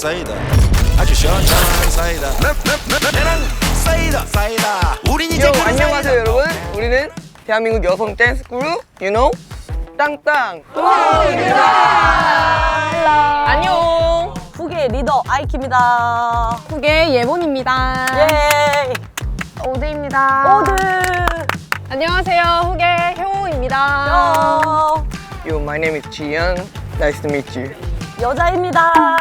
사이다 아주 시원시원한 사이다 나, 나랑 사이다 사이다 우린 이제 요, 그런 안녕하세요 사이다. 여러분 우리는 대한민국 여성 댄스 그룹 You know 땅땅 안녕. 후계 리더 아이키입니다. 후계 예본입니다. 예. 오드입니다. 오드. 안녕하세요. 후계 효우입니다. 여. Yo, my name is 지현 Nice to meet you 여자입니다.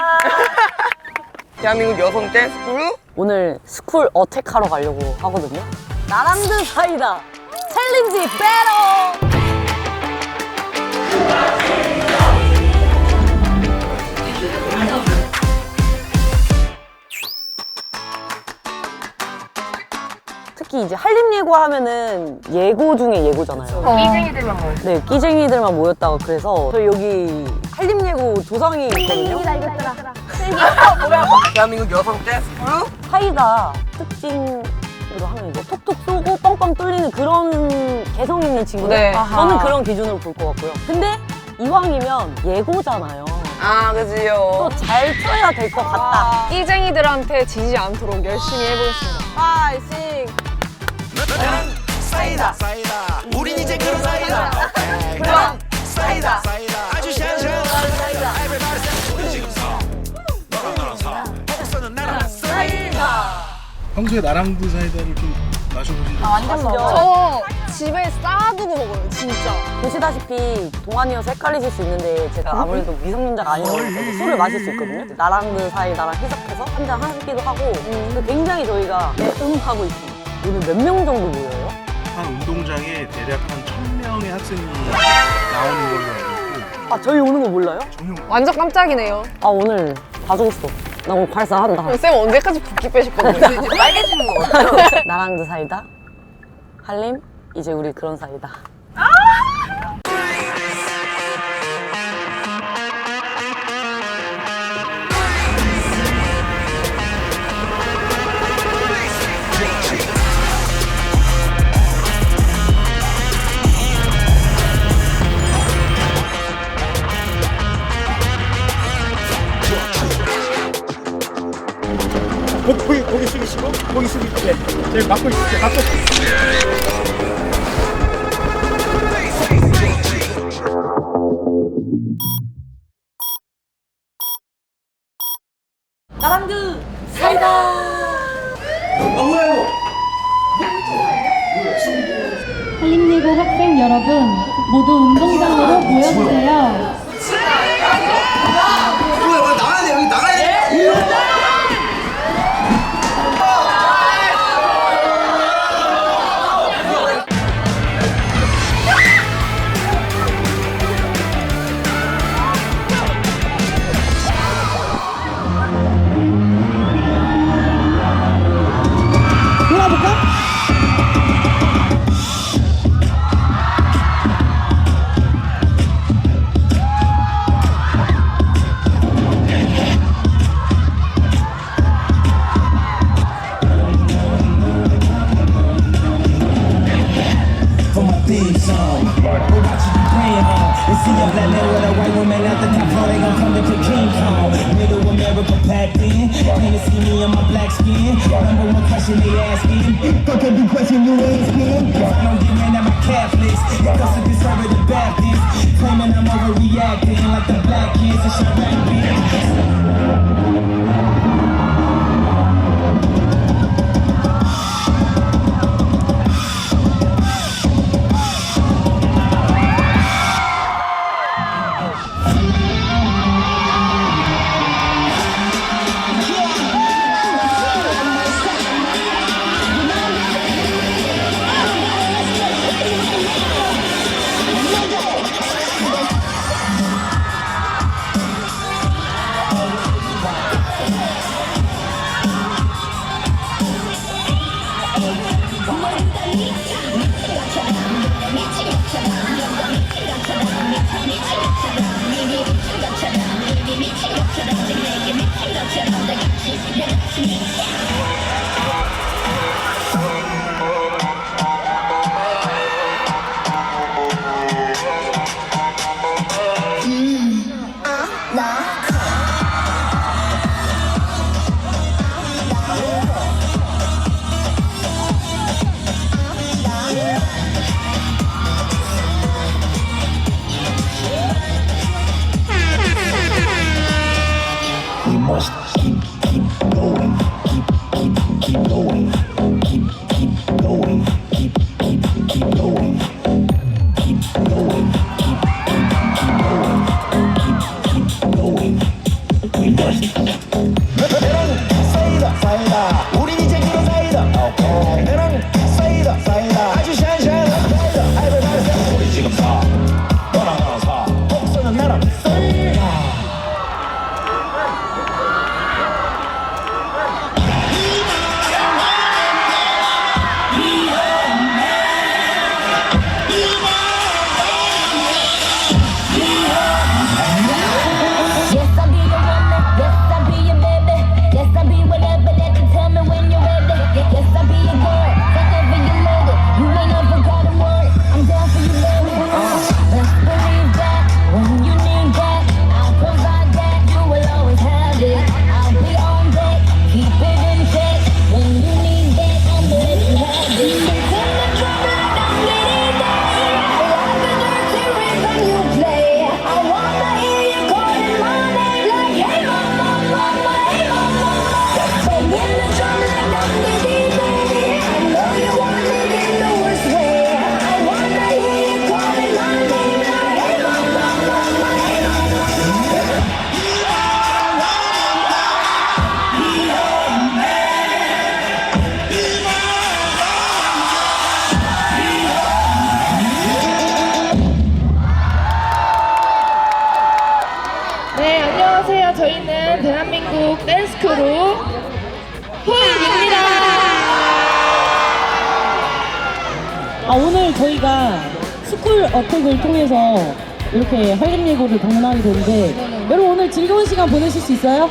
대한민국 여성 댄스 그룹 오늘 스쿨 어택 하러 가려고 하거든요. 나랑드 사이다. 챌린지 배러. 특히 이제 한림예고 하면은 예고 중에 예고잖아요. 어. 끼쟁이들만 모여. 네, 끼쟁이들만 모였다고 그래서 저 여기 한림예고 조상이 있거든요. 이다 이겼더라. 뭐야? 대한민국 여성 댄스 그룹? 하이가 특징으로 하면 이제 톡톡 쏘고 뻥뻥 뚫리는 그런 개성 있는 친구들. 네. 저는 그런 기준으로 볼 것 같고요. 근데 이왕이면 예고잖아요. 아 그지요. 또 잘 쳐야 될 것 같다. 아, 끼쟁이들한테 지지 않도록 열심히 해보겠습니다. 5, 6, 그냥 사이다 사이다 우린 이제 그런 사이다 그냥 사이다 사이다 아주 샤샤 사이다 평소에 나랑도 사이다를 좀 마셔보신 적 아, 완전 먹어. 저 네. 집에 싸두고 먹어요, 진짜. 보시다시피 동안이어서 헷갈리실 수 있는데 제가 아무래도 미성년자가 아니다 보니까 술을 마실 수 있거든요. 나랑들 사이 나랑 해석해서 한잔 하기도 하고 근데 굉장히 저희가 음하고 있습니다. 오늘 몇 명 정도 모여요? 한 운동장에 대략 한 1000명의 학생이 나오는 걸로 알고 있고 아 저희 오는 거 몰라요? 전혀 완전 깜짝이네요. 아 오늘 봐주겠어 나 오늘 발사한다 쌤 언제까지 붓기 빼실 건데? 빨개지는 거 같아요 나랑도 사이다 한림 이제 우리 그런 사이다 네. 제가 맡고 있을게요 맡고 나랑드 사이다 한림예고 학생 여러분 모두 운동장으로 모여주세요. Black man with a white woman at the top, how they gon' come to King Kong? Middle America packed in, can't you see me in my black skin? Number one question they asking, fuck every question you asking. I don't get mad at my Catholics, because of conservative Baptists, claiming I'm overreacting like the black kids shit back bitch. keep going, keep, keep, keep. 안녕하세요. 저희는 대한민국 댄스 크루 호입입니다. 아, 오늘 저희가 스쿨 어택을 통해서 이렇게 한림 예고를 방문하게 됐는데 여러분 오늘 즐거운 시간 보내실 수 있어요?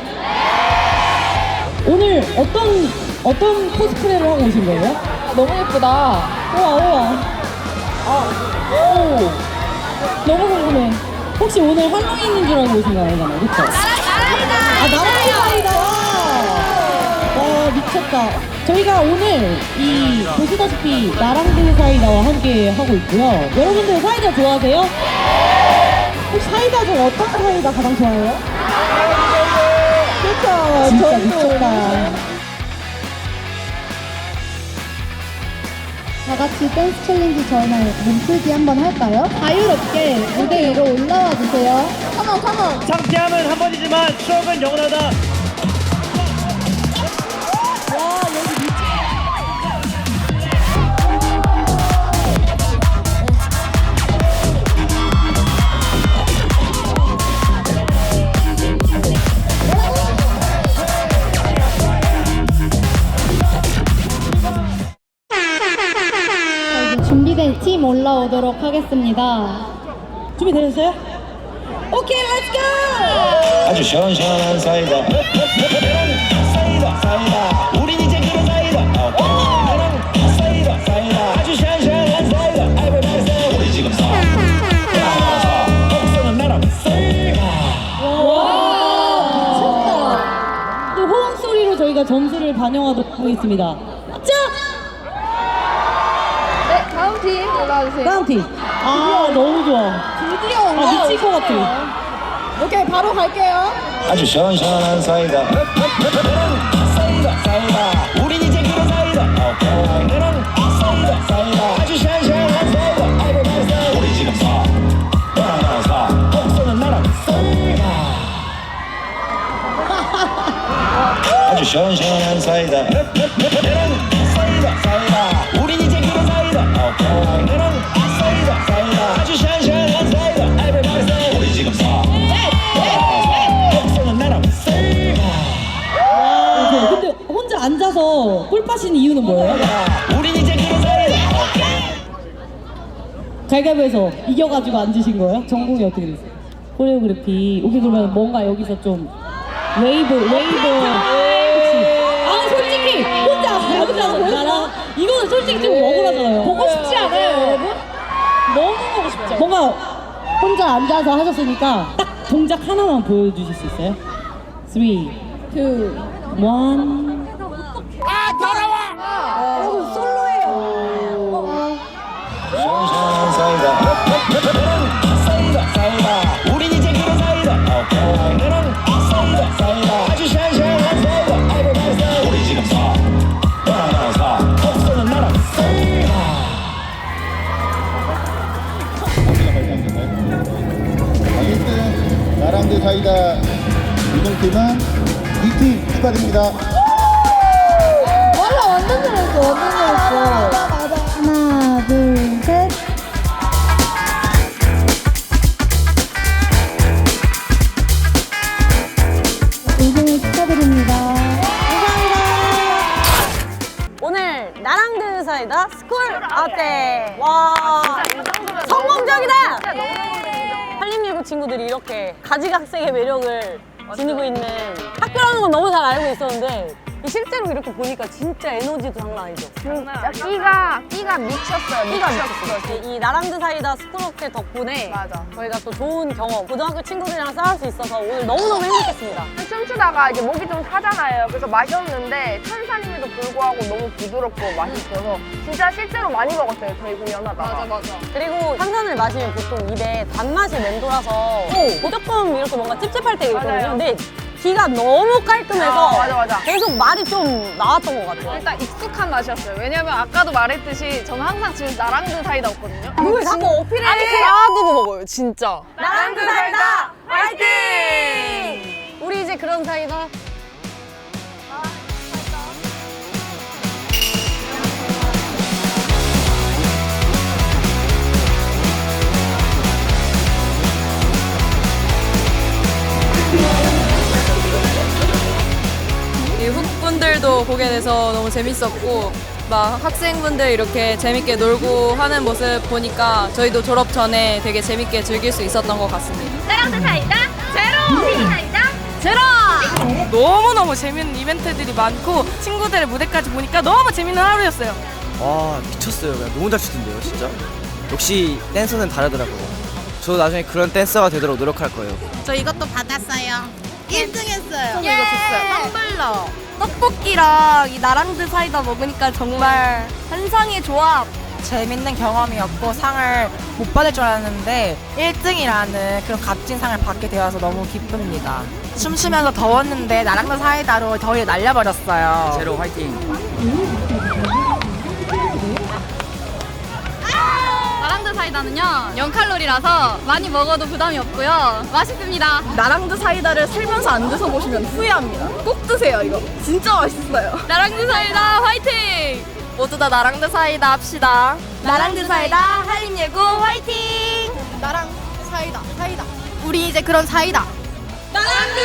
오늘 어떤 어떤 코스프레를 하고 오신 거예요? 너무 예쁘다. 우와 우와 아, 오 너무 궁금해 혹시 오늘 할로윈인 줄 알고 오신 거 아니잖아요 그쵸? 아 나라의 사이다 와 미쳤다. 저희가 오늘 이 보시다시피 나랑들 사이다와 함께 하고 있고요. 여러분들 사이다 좋아하세요? 혹시 사이다 중 어떤 사이다 가장 좋아해요? 그쵸 진짜 미쳤다 다 같이 댄스 챌린지 전에 몸풀기 한번 할까요? 자유롭게 무대 위로 올라와 주세요. 컴온 컴온. 창피함은 한 번이지만 추억은 영원하다. 팀 올라오도록 하겠습니다. 준비되셨어요? 오케이 렛츠 고! 아주 시원시원한 사이다. 사이다 사이다. 우린 이제 그런 사이다. 사이다 사이다. 아주 시원시원한 사이다. Everybody say 우리 지금 사 너랑 나랑 사 복서는 나랑 사이다. 또 호응 소리로 저희가 점수를 반영하도록 하겠습니다. 자, 네, 다음 팀 올라와주세요. 다음 팀. 아 너무 좋아. 드디어 아 미칠 것 같아. 오케이, 바로 갈게요. 아주 시원시원한 사이다. 사이다 사이다. 우린 이제 그런 사이다. 너랑 사이다 사이다. 아주 시원시원한 사이다. Everybody say 우리 지금 사. 너랑 나랑 사. 복서는 나랑 사이다 아주 시원시원한 사이다 사이다 근데 혼자 앉아서 꿀 빠신 이유는 뭐예요? 우린 이제 그런 사이다 갈갈보에서 이겨가지고 앉으신 거예요? 전공이 어떻게 됐어요? 코레오그래피. 오케이 그러면 뭔가 여기서 좀 웨이브 웨이브 혹시 아 솔직히 혼자 혼자 나랑 이거는 솔직히 좀 억울하잖아요. 보고 싶지 않아요 여러분? 너무 보고 싶죠. 뭔가 혼자 앉아서 하셨으니까 딱 동작 하나만 보여주실 수 있어요? 3, 2, 1 시원시원한 사이다 나랑들 사이다 우승팀은 이팀 축하드립니다. 맞아 완전 잘했어 완전 잘했어 하나 둘 셋 우승을 축하드립니다 오늘 나랑드 사이다 스쿨 어때? 와 성공적이다! 친구들이 이렇게 가지각색의 매력을 지니고 있는 학교라는 건 너무 잘 알고 있었는데 실제로 이렇게 보니까 진짜 에너지도 장난 아니죠? 진짜 끼가 끼가 미쳤어요. 끼가 미쳤어요. 이 나랑드 사이다 스쿨업체 덕분에 맞아. 저희가 또 좋은 경험, 고등학교 친구들이랑 싸울 수 있어서 오늘 너무너무 행복했습니다. 춤추다가 이제 목이 좀 타잖아요. 그래서 마셨는데 탄산임에도 불구하고 너무 부드럽고 맛있어서 진짜 실제로 많이 먹었어요. 저희 공연하다가. 맞아 맞아. 그리고 탄산을 마시면 보통 입에 단맛이 맴돌아서 무조건 이렇게 뭔가 찝찝할 때가 있거든요. 맞아요. 근데 귀가 너무 깔끔해서 아, 맞아, 맞아. 계속 말이 좀 나왔던 것 같아요. 일단 익숙한 맛이었어요. 왜냐면 아까도 말했듯이 저는 항상 지금 나랑드 사이다 없거든요. 뭘 자꾸 어필해? 아니 놔두고 먹어요, 진짜. 나랑드 사이다 화이팅! 우리 이제 그런 사이다. 훅분들도 보게 돼서 너무 재밌었고 막 학생분들 이렇게 재밌게 놀고 하는 모습 보니까 저희도 졸업 전에 되게 재밌게 즐길 수 있었던 것 같습니다. 나랑도 사이다 제로 사이다 제로 너무너무 재밌는 이벤트들이 많고 친구들의 무대까지 보니까 너무 재밌는 하루였어요. 와 미쳤어요. 그냥 너무 잘 추던데요, 진짜. 역시 댄서는 다르더라고요. 저도 나중에 그런 댄서가 되도록 노력할 거예요. 저 이것도 받았어요. 1등 했어요. 저도 이거 줬어요. 텀블러. 떡볶이랑 이 나랑드 사이다 먹으니까 정말 한상의 조합. 재밌는 경험이었고 상을 못 받을 줄 알았는데 1등이라는 그런 값진 상을 받게 되어서 너무 기쁩니다. 춤추면서 더웠는데 나랑도 사이다로 더위를 날려버렸어요. 제로 화이팅. 나랑도 사이다는요 0칼로리라서 많이 먹어도 부담이 없고요 맛있습니다 나랑드 사이다를 살면서 안 드셔보시면 후회합니다. 꼭 드세요, 이거. 진짜 맛있어요. 나랑도 사이다 화이팅 모두 다 나랑드 사이다 합시다. 나랑도 사이다 한림예고 화이팅 나랑 사이다 사이다. 우리 이제 그런 사이다. 나랑도